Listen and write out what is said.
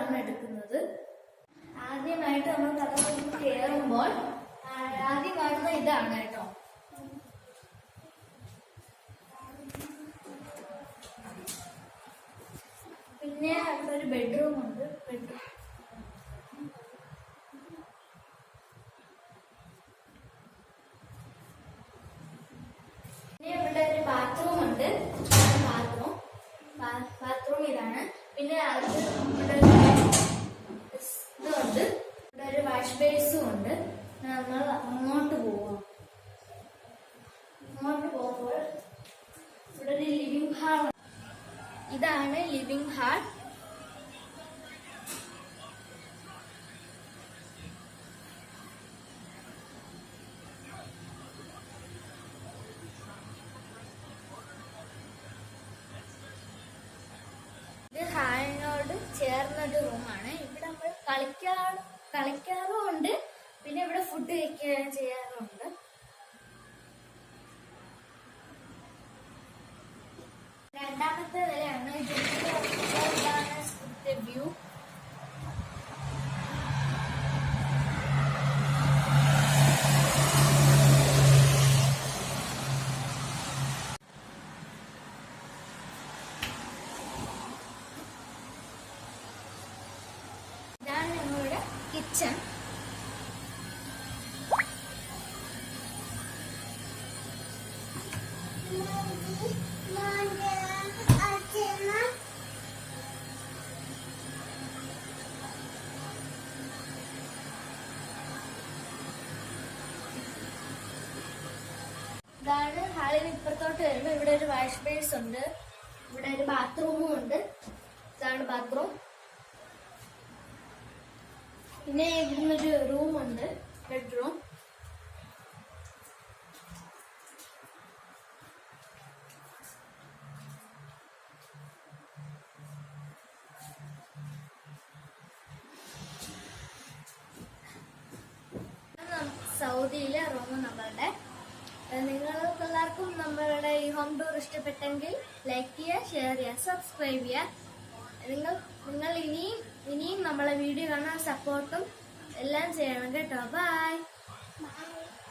ആണ് എടുക്കുന്നത്. ആദ്യമായിട്ട് നമ്മൾ കഥകളി കയറുമ്പോൾ ആദ്യം കാണുന്ന ഇതാണ് കേട്ടോ. പിന്നെ ഒരു ബെഡ്റൂം ഉണ്ട്. ബെഡ്റൂം പിന്നെ ഇവിടെ ഒരു ബാത്റൂം ഉണ്ട്. ബാത്റൂം ബാത്റൂം ഇതാണ്. പിന്നെ അത് ഇവിടെ ഒരു ഇതുണ്ട് ഒരു ബേസും ഉണ്ട്. നമ്മൾ അങ്ങോട്ട് പോവാം. അങ്ങോട്ട് പോകുമ്പോൾ ഇവിടെ ഒരു ലിവിംഗ് ഹാൾ ഇതാണ് ലിവിംഗ് ഹാൾ ഹാളിനോട് ചേർന്നൊരു റൂമാണ് ഇവിടെ നമ്മൾ കളിക്കാ കളിക്കാറുമുണ്ട്. പിന്നെ ഇവിടെ ഫുഡ് കഴിക്കുകയും ചെയ്യാറുണ്ട് രണ്ടാമത്തെ വിലയാണ് ഇതിന്റെ ഇതാണ് വ്യൂ ഇതാണ് ഞങ്ങളുടെ കിച്ചൺ ഇതാണ് ഹാളിന് ഇപ്പുറത്തോട്ട് വരുമ്പോൾ ഇവിടെ ഒരു വാഷ് ബേസ് ഉണ്ട് ഇവിടെ ഒരു ബാത്റൂമും ഉണ്ട് ഇതാണ് ബാത്റൂം. പിന്നെ റൂം ഉണ്ട് ബെഡ്റൂം. സൗദിയിലെ റൂം നമ്മളുടെ. നിങ്ങൾ എല്ലാവർക്കും നമ്മളുടെ ഈ ഹോം ടൂർ ഇഷ്ടപ്പെട്ടെങ്കിൽ ലൈക്ക് ചെയ്യുക ഷെയർ ചെയ്യുക സബ്സ്ക്രൈബ് ചെയ്യുക. നിങ്ങൾ നിങ്ങൾ ഇനിയും ഇനിയും നമ്മളെ വീഡിയോ കാണാൻ സപ്പോർട്ടും എല്ലാം ചെയ്യണം കേട്ടോ ബൈ Bye.